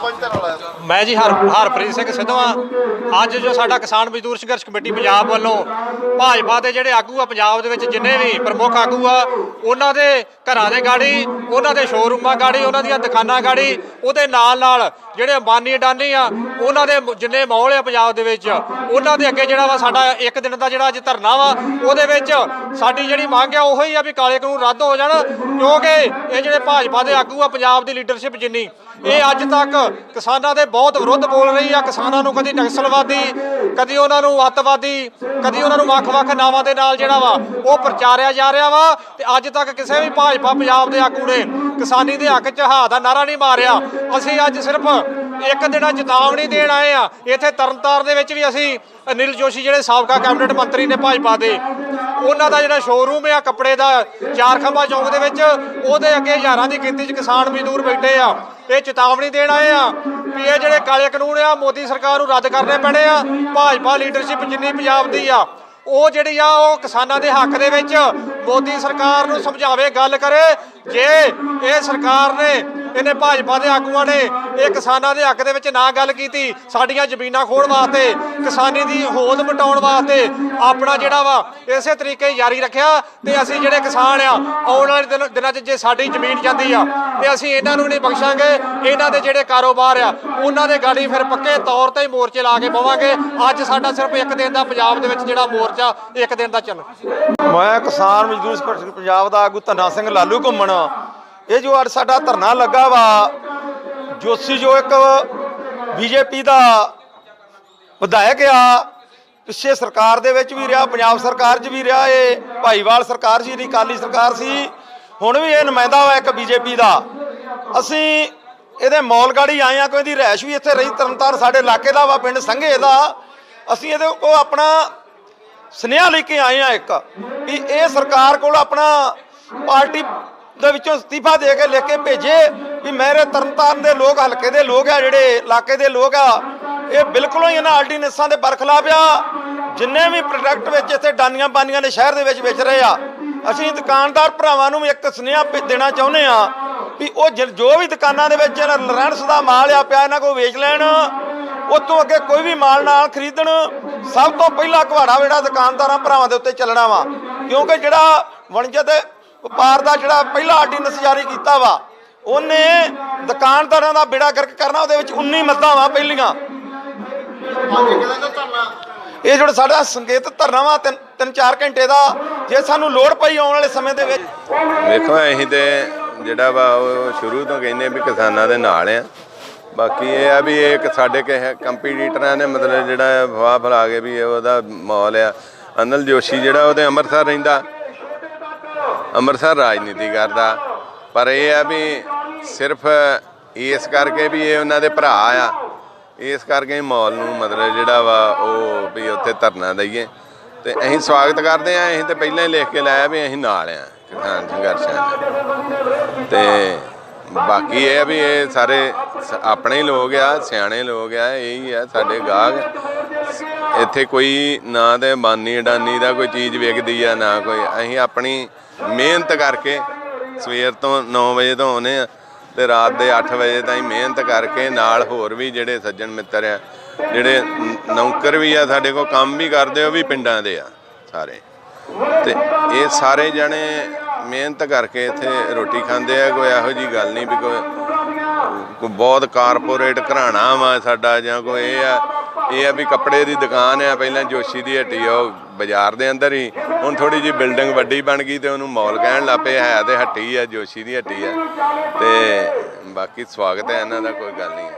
ਸਰਪੰਚ ਦੇ ਨਾਲ ਮੈਂ ਜੀ ਹਰ ਹਰਪ੍ਰੀਤ ਸਿੰਘ ਸਿੱਧਵਾਂ। ਅੱਜ ਜੋ ਸਾਡਾ ਕਿਸਾਨ ਮਜ਼ਦੂਰ ਸੰਘਰਸ਼ ਕਮੇਟੀ ਪੰਜਾਬ ਵੱਲੋਂ ਭਾਜਪਾ ਦੇ ਜਿਹੜੇ ਆਗੂ ਆ, ਪੰਜਾਬ ਦੇ ਵਿੱਚ ਜਿੰਨੇ ਵੀ ਪ੍ਰਮੁੱਖ ਆਗੂ ਆ, ਉਹਨਾਂ ਦੇ ਘਰਾਂ ਦੇ ਗਾੜੀ, ਉਹਨਾਂ ਦੇ ਸ਼ੋਰੂਮਾਂ ਗਾੜੀ, ਉਹਨਾਂ ਦੀਆਂ ਦੁਕਾਨਾਂ ਗਾੜੀ, ਉਹਦੇ ਨਾਲ ਨਾਲ ਜਿਹੜੇ ਅੰਬਾਨੀ ਅਡਾਨੀ ਆ, ਉਹਨਾਂ ਦੇ ਜਿੰਨੇ ਮੌਲ ਆ ਪੰਜਾਬ ਦੇ ਵਿੱਚ, ਉਹਨਾਂ ਦੇ ਅੱਗੇ ਜਿਹੜਾ ਵਾ ਸਾਡਾ ਇੱਕ ਦਿਨ ਦਾ ਜਿਹੜਾ ਅੱਜ ਧਰਨਾ ਵਾ, ਉਹਦੇ ਵਿੱਚ ਸਾਡੀ ਜਿਹੜੀ ਮੰਗ ਆ ਉਹੀ ਆ ਵੀ ਕਾਲੇ ਕਾਨੂੰਨ ਰੱਦ ਹੋ ਜਾਣ, ਕਿਉਂਕਿ ਇਹ ਜਿਹੜੇ ਭਾਜਪਾ ਦੇ ਆਗੂ ਆ, ਪੰਜਾਬ ਦੀ ਲੀਡਰਸ਼ਿਪ ਜਿੰਨੀ ਇਹ ਅੱਜ ਤੱਕ ਕਿਸਾਨਾਂ ਦੇ ਬਹੁਤ ਵਿਰੁੱਧ ਬੋਲ ਰਹੀ ਆ, ਕਿਸਾਨਾਂ ਨੂੰ ਕਦੀ ਨਕਸਲਵਾਦੀ, ਕਦੀ ਉਹਨਾਂ ਨੂੰ ਅੱਤਵਾਦੀ, ਕਦੀ ਉਹਨਾਂ ਨੂੰ ਵੱਖ-ਵੱਖ ਨਾਵਾਂ ਦੇ ਨਾਲ ਜਿਹੜਾ ਵਾ ਉਹ ਪ੍ਰਚਾਰਿਆ ਜਾ ਰਿਹਾ ਵਾ ਤੇ ਅੱਜ ਤੱਕ ਕਿਸੇ ਵੀ ਭਾਜਪਾ ਪੰਜਾਬ ਦੇ ਆਗੂ ਨੇ ਕਿਸਾਨੀ ਦੇ ਹੱਕ 'ਚ ਹਾ ਦਾ ਨਾਰਾ ਨਹੀਂ ਮਾਰਿਆ। ਅਸੀਂ ਅੱਜ ਸਿਰਫ ਇੱਕ ਦਿਨ ਚੇਤਾਵਨੀ ਦੇਣ ਆਏ ਆ। ਇੱਥੇ ਤਰਨਤਾਰਨ ਦੇ ਵਿੱਚ ਵੀ ਅਸੀਂ ਅਨਿਲ ਜੋਸ਼ੀ ਜਿਹੜੇ ਸਾਬਕਾ ਕੈਬਨਿਟ ਮੰਤਰੀ ਨੇ ਭਾਜਪਾ ਦੇ, ਉਹਨਾਂ ਦਾ ਜਿਹੜਾ ਸ਼ੋਰੂਮ ਆ, ਕੱਪੜੇ ਦਾ ਚਾਰ ਖੰਭਾ ਚੌਂਕ ਦੇ ਵਿੱਚ, ਉਹਦੇ ਅੱਗੇ ਹਜ਼ਾਰਾਂ ਦੀ ਗਿਣਤੀ 'ਚ ਕਿਸਾਨ ਮਜ਼ਦੂਰ ਬੈਠੇ ਆ। ਇਹ ਚੇਤਾਵਨੀ ਦੇਣ ਆਏ ਆ ਵੀ ਇਹ ਜਿਹੜੇ ਕਾਲੇ ਕਾਨੂੰਨ ਆ, ਮੋਦੀ ਸਰਕਾਰ ਨੂੰ ਰੱਦ ਕਰਨੇ ਪੈਣੇ ਆ। ਭਾਜਪਾ ਲੀਡਰਸ਼ਿਪ ਜਿੰਨੀ ਪੰਜਾਬ ਦੀ ਆ ਉਹ ਜਿਹੜੀ ਆ ਉਹ ਕਿਸਾਨਾਂ ਦੇ ਹੱਕ ਦੇ ਵਿੱਚ ਮੋਦੀ ਸਰਕਾਰ ਨੂੰ ਸਮਝਾਵੇ ਗੱਲ ਕਰੇ, ਜੇ ਇਹ ਸਰਕਾਰ ਨੇ, ਇਹਨੇ ਭਾਜਪਾ ਦੇ ਆਗੂਆਂ ਨੇ ਇਹ ਕਿਸਾਨਾਂ ਦੇ ਹੱਕ ਦੇ ਵਿੱਚ ਨਾ ਗੱਲ ਕੀਤੀ, ਸਾਡੀਆਂ ਜ਼ਮੀਨਾਂ ਖੋਣ ਵਾਸਤੇ, ਕਿਸਾਨੀ ਦੀ ਹੋਂਦ ਮਟਾਉਣ ਵਾਸਤੇ ਆਪਣਾ ਜਿਹੜਾ ਵਾ ਇਸੇ ਤਰੀਕੇ ਜਾਰੀ ਰੱਖਿਆ, ਤੇ ਅਸੀਂ ਜਿਹੜੇ ਕਿਸਾਨ ਆ, ਆਉਣ ਵਾਲੇ ਦਿਨ- ਦਿਨਾਂ 'ਚ ਜੇ ਸਾਡੀ ਜ਼ਮੀਨ ਜਾਂਦੀ ਆ, ਤੇ ਅਸੀਂ ਇਹਨਾਂ ਨੂੰ ਨਹੀਂ ਬਖਸ਼ਾਂਗੇ, ਇਹਨਾਂ ਦੇ ਜਿਹੜੇ ਕਾਰੋਬਾਰ ਆ, ਉਹਨਾਂ ਦੇ ਗਾੜੀ ਫਿਰ ਪੱਕੇ ਤੌਰ ਤੇ ਮੋਰਚੇ ਲਾ ਕੇ ਬਵਾਂਗੇ ਅੱਜ ਸਾਡਾ ਸਿਰਫ ਇੱਕ ਦਿਨ ਦਾ ਪੰਜਾਬ ਦੇ ਵਿੱਚ ਜਿਹੜਾ ਮੋਰਚਾ ਇੱਕ ਦਿਨ ਦਾ ਚੱਲ। ਮੈਂ ਕਿਸਾਨ ਮਜ਼ਦੂਰ ਸੰਘਰਸ਼ ਪੰਜਾਬ ਦਾ ਆਗੂ ਧੰਨਾ ਸਿੰਘ ਲਾਲੂ ਘੁੰਮਣ। ਇਹ ਜੋ ਅੱਜ ਸਾਡਾ ਧਰਨਾ ਲੱਗਾ ਵਾ, ਜੋਸ਼ੀ ਜੋ ਇੱਕ ਬੀਜੇਪੀ ਦਾ ਵਿਧਾਇਕ ਆ, ਪਿੱਛੇ ਸਰਕਾਰ ਦੇ ਵਿੱਚ ਵੀ ਰਿਹਾ, ਪੰਜਾਬ ਸਰਕਾਰ 'ਚ ਵੀ ਰਿਹਾ ਇਹ, ਭਾਈਵਾਲ ਸਰਕਾਰ ਸੀ, ਅਕਾਲੀ ਸਰਕਾਰ ਸੀ, ਹੁਣ ਵੀ ਇਹ ਨੁਮਾਇੰਦਾ ਵਾ ਇੱਕ ਬੀਜੇਪੀ ਦਾ। ਅਸੀਂ ਇਹਦੇ ਮੌਲਗਾੜੀ ਆਏ ਆ, ਕੋਈ ਇਹਦੀ ਰਹਿਸ਼ ਵੀ ਇੱਥੇ ਰਹੀ, ਤਰਨਤਾਰਨ ਸਾਡੇ ਇਲਾਕੇ ਦਾ ਵਾ, ਪਿੰਡ ਸੰਘੇ ਦਾ। ਅਸੀਂ ਇਹਦੇ ਕੋ ਆਪਣਾ ਸੁਨੇਹਾ ਲੈ ਕੇ ਆਏ ਆ ਇੱਕ, ਵੀ ਇਹ ਸਰਕਾਰ ਕੋਲ ਆਪਣਾ ਪਾਰਟੀ ਦੇ ਵਿੱਚੋਂ ਅਸਤੀਫਾ ਦੇ ਕੇ ਲਿਖ ਕੇ ਭੇਜੇ, ਵੀ ਮੇਰੇ ਤਰਨਤਾਰਨ ਦੇ ਲੋਕ, ਹਲਕੇ ਦੇ ਲੋਕ ਆ, ਜਿਹੜੇ ਇਲਾਕੇ ਦੇ ਲੋਕ ਆ, ਇਹ ਬਿਲਕੁਲ ਹੀ ਇਹਨਾਂ ਆਰਡੀਨੈਂਸਾਂ ਦੇ ਬਰਖਲਾਫ ਆ। ਜਿੰਨੇ ਵੀ ਪ੍ਰੋਡਕਟ ਵਿੱਚ ਇੱਥੇ ਡਾਨੀਆਂ ਬਾਨੀਆਂ ਦੇ ਸ਼ਹਿਰ ਦੇ ਵਿੱਚ ਵੇਚ ਰਹੇ ਆ, ਅਸੀਂ ਦੁਕਾਨਦਾਰ ਭਰਾਵਾਂ ਨੂੰ ਵੀ ਇੱਕ ਸੁਨੇਹਾ ਦੇਣਾ ਚਾਹੁੰਦੇ ਆ, ਵੀ ਉਹ ਜਿ- ਜੋ ਵੀ ਦੁਕਾਨਾਂ ਦੇ ਵਿੱਚ ਰਹਿਣਸ ਦਾ ਮਾਲ ਆ, ਪਿਆ ਇਹਨਾਂ ਕੋਲ ਵੇਚ ਲੈਣ ਉਹ ਤੋਂ ਅੱਗੇ ਕੋਈ ਵੀ ਮਾਲ ਨਾਲ ਖਰੀਦਣ। ਸਭ ਤੋਂ ਪਹਿਲਾ ਘਵਾੜਾ ਜਿਹੜਾ ਦੁਕਾਨਦਾਰਾਂ ਭਰਾਵਾਂ ਦੇ ਉੱਤੇ ਚੱਲਣਾ ਵਾ। ਕਿਉਂਕਿ ਜਿਹੜਾ ਵਣਜ ਵਪਾਰ ਦਾ ਜਿਹੜਾ ਪਹਿਲਾ ਆਰਡੀਨੈਂਸ ਜਾਰੀ ਕੀਤਾ ਵਾ, ਉਹਨੇ ਦੁਕਾਨਦਾਰਾਂ ਦਾ ਬੇੜਾ ਗਰਕ ਕਰਨਾ, ਉਹਦੇ ਵਿੱਚ 19 ਮੱਦਾਂ ਵਾ ਪਹਿਲੀਆਂ। ਇਹ ਜਿਹੜਾ ਸਾਡਾ ਸੰਕੇਤ ਧਰਨਾ ਵਾ, ਤਿੰਨ ਤਿੰਨ ਚਾਰ ਘੰਟੇ ਦਾ, ਜੇ ਸਾਨੂੰ ਲੋੜ ਪਈ ਆਉਣ ਵਾਲੇ ਸਮੇਂ ਦੇ ਵਿੱਚ। ਵੇਖੋ ਅਸੀਂ ਤੇ ਜਿਹੜਾ ਵਾ, ਉਹ ਸ਼ੁਰੂ ਤੋਂ ਕਹਿੰਦੇ ਵੀ ਕਿਸਾਨਾਂ ਦੇ ਨਾਲ ਆ। ਬਾਕੀ ਇਹ ਆ ਵੀ ਇਹ ਇੱਕ ਸਾਡੇ ਕਿਸੇ ਕੰਪੀਟੀਟਰਾਂ ਨੇ ਮਤਲਬ ਜਿਹੜਾ ਫਵਾ ਫਲਾ ਕੇ ਵੀ ਉਹਦਾ ਮਾਹੌਲ ਆ। ਅਨਲ ਜੋਸ਼ੀ ਜਿਹੜਾ ਉਹਦੇ ਅੰਮ੍ਰਿਤਸਰ ਰਹਿੰਦਾ, ਅੰਮ੍ਰਿਤਸਰ ਰਾਜਨੀਤੀ ਕਰਦਾ। ਪਰ ਇਹ ਆ ਵੀ ਸਿਰਫ ਇਸ ਕਰਕੇ ਵੀ ਇਹ ਉਹਨਾਂ ਦੇ ਭਰਾ ਆ। ਇਸ ਕਰਕੇ ਮੌਲ ਨੂੰ ਮਤਲਬ ਜਿਹੜਾ ਵਾ ਉਹ ਵੀ ਉੱਥੇ ਧਰਨਾ ਦਈਏ। ਤੇ ਅਸੀਂ ਸਵਾਗਤ ਕਰਦੇ ਆ, ਅਸੀਂ ਤੇ ਪਹਿਲਾਂ ਹੀ ਲਿਖ ਕੇ ਲਾਇਆ ਵੀ ਅਸੀਂ ਨਾਲ ਆ, ਕਿਸਾਨ ਸੰਘਰਸ਼ਾਂ ਦੇ। ਤੇ ਬਾਕੀ ਇਹ ਆ ਵੀ ਇਹ ਸਾਰੇ ਸ- ਆਪਣੇ ਹੀ ਲੋਕ ਆ, ਸਿਆਣੇ ਲੋਕ ਆ, ਇਹੀ ਆ, ਸਾਡੇ ਗਾਹਕ। ਇੱਥੇ ਕੋਈ ਨਾ ਤੇ ਬਾਨੀ ਅਡਾਨੀ ਦਾ ਕੋਈ ਚੀਜ਼ ਵਿਕਦੀ ਆ, ਨਾ ਕੋਈ। ਅਸੀਂ ਆਪਣੀ ਮਿਹਨਤ ਕਰਕੇ ਸਵੇਰ ਤੋਂ 9 ਵਜੇ ਤੋਂ ਆਉਨੇ ਆ ਤੇ ਰਾਤ ਦੇ 8 ਵਜੇ ਤਾਈਂ ਮਿਹਨਤ ਕਰਕੇ ਨਾਲ ਹੋਰ ਵੀ ਜਿਹੜੇ ਸੱਜਣ ਮਿੱਤਰ ਆ, ਜਿਹੜੇ ਨ- ਨੌਕਰ ਵੀ ਆ, ਸਾਡੇ ਕੋਲ ਕੰਮ ਵੀ ਕਰਦੇ ਉਹ ਵੀ ਪਿੰਡਾਂ ਦੇ ਆ ਸਾਰੇ। ਤੇ ਇਹ ਸਾਰੇ ਜਣੇ ਮਿਹਨਤ ਕਰਕੇ ਇੱਥੇ ਰੋਟੀ ਖਾਂਦੇ ਆ, ਕੋਈ ਇਹੋ ਜੀ ਗੱਲ ਨਹੀਂ ਵੀ ਕੋਈ ਕੋਈ ਬਹੁਤ ਕਾਰਪੋਰੇਟ ਘਰਾਣਾ ਵਾ ਸਾਡਾ ਜਾਂ ਕੋਈ ਇਹ ਆ ਇਹ ਆ ਵੀ ਕੱਪੜੇ ਦੀ ਦੁਕਾਨ ਆ, ਪਹਿਲਾਂ ਜੋਸ਼ੀ ਦੀ ਹੱਟੀ ਆ, ਉਹ ਬਾਜ਼ਾਰ ਦੇ ਅੰਦਰ ਹੀ, ਹੁਣ ਥੋੜੀ ਜੀ ਬਿਲਡਿੰਗ ਵੱਡੀ ਬਣ ਗਈ ਤੇ ਉਹਨੂੰ ਮਾਲ ਕਹਿਣ ਲੱਪੇ ਹੈ ਤੇ ਹੱਟੀ ਆ, ਜੋਸ਼ੀ ਦੀ ਹੱਟੀ ਆ ਤੇ ਬਾਕੀ ਸਵਾਗਤ ਹੈ, ਇਹਨਾਂ ਦਾ ਕੋਈ ਗੱਲ ਨਹੀਂ।